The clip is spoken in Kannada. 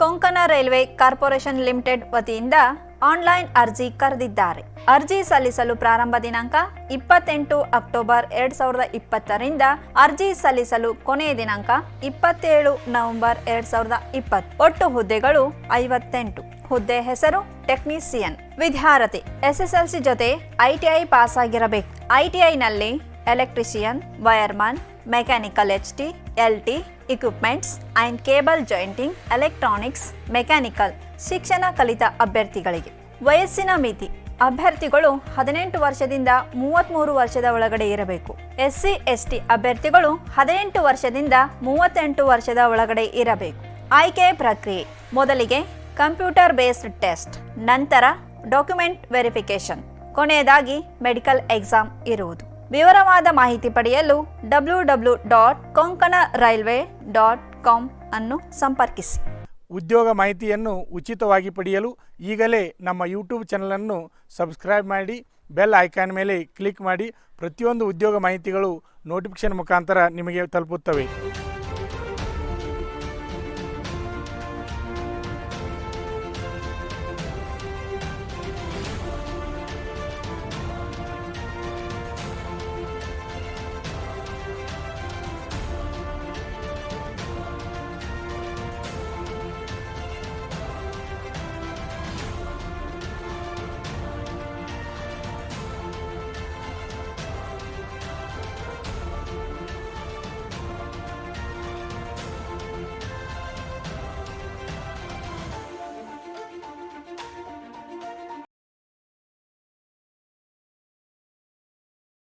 ಕೊಂಕಣ ರೈಲ್ವೆ ಕಾರ್ಪೊರೇಷನ್ ಲಿಮಿಟೆಡ್ ವತಿಯಿಂದ ಆನ್ಲೈನ್ ಅರ್ಜಿ ಕರೆದಿದ್ದಾರೆ. ಅರ್ಜಿ ಸಲ್ಲಿಸಲು ಪ್ರಾರಂಭ ದಿನಾಂಕ ಇಪ್ಪತ್ತೆಂಟು ಅಕ್ಟೋಬರ್ ಎರಡ್ ಸಾವಿರದ ಇಪ್ಪತ್ತರಿಂದ ಅರ್ಜಿ ಸಲ್ಲಿಸಲು ಕೊನೆಯ ದಿನಾಂಕ ಇಪ್ಪತ್ತೇಳು ನವೆಂಬರ್ ಎರಡ್ ಸಾವಿರದ ಇಪ್ಪತ್ತು. ಒಟ್ಟು ಹುದ್ದೆಗಳು ಐವತ್ತೆಂಟು. ಹುದ್ದೆ ಹೆಸರು ಟೆಕ್ನಿಸಿಯನ್ ವಿದ್ಯಾರ್ಥಿ, ಎಸ್ಎಸ್ಎಲ್ಸಿ ಜೊತೆ ಐಟಿಐ ಪಾಸ್ ಆಗಿರಬೇಕು ಐಟಿಐನಲ್ಲಿ electrician, wireman, mechanical H T L T equipments and cable jointing electronics mechanical ಶಿಕ್ಷಣ ಕಲಿತ ಅಭ್ಯರ್ಥಿಗಳಿಗೆ. ವಯಸ್ಸಿನ ಮಿತಿ. ಅಭ್ಯರ್ಥಿಗಳು ಹದಿನೆಂಟು ವರ್ಷದಿಂದ ಮೂವತ್ತ್ಮೂರು ವರ್ಷದ ಒಳಗಡೆ ಇರಬೇಕು. ಎಸ್ಸಿ, ಎಸ್ಟಿ ಅಭ್ಯರ್ಥಿಗಳು ಹದಿನೆಂಟು ವರ್ಷದಿಂದ ಮೂವತ್ತೆಂಟು ವರ್ಷದ ಒಳಗಡೆ ಇರಬೇಕು. ಆಯ್ಕೆ ಪ್ರಕ್ರಿಯೆ. ಮೊದಲಿಗೆ ಕಂಪ್ಯೂಟರ್ ಬೇಸ್ಡ್ ಟೆಸ್ಟ್, ನಂತರ ಡಾಕ್ಯುಮೆಂಟ್ ವೆರಿಫಿಕೇಶನ್ ಕೊನೆಯದಾಗಿ ಮೆಡಿಕಲ್ ಎಕ್ಸಾಮ್ ಇರುವುದು. ವಿವರವಾದ ಮಾಹಿತಿ ಪಡೆಯಲು W W dot Konkan railway dot com ಅನ್ನು ಸಂಪರ್ಕಿಸಿ. ಉದ್ಯೋಗ ಮಾಹಿತಿಯನ್ನು ಉಚಿತವಾಗಿ ಪಡೆಯಲು ಈಗಲೇ ನಮ್ಮ ಯೂಟ್ಯೂಬ್ ಚಾನಲನ್ನು ಸಬ್ಸ್ಕ್ರೈಬ್ ಮಾಡಿ, ಬೆಲ್ ಐಕಾನ್ ಮೇಲೆ ಕ್ಲಿಕ್ ಮಾಡಿ, ಪ್ರತಿಯೊಂದು ಉದ್ಯೋಗ ಮಾಹಿತಿಗಳು ನೋಟಿಫಿಕೇಶನ್ ಮುಖಾಂತರ ನಿಮಗೆ ತಲುಪುತ್ತವೆ.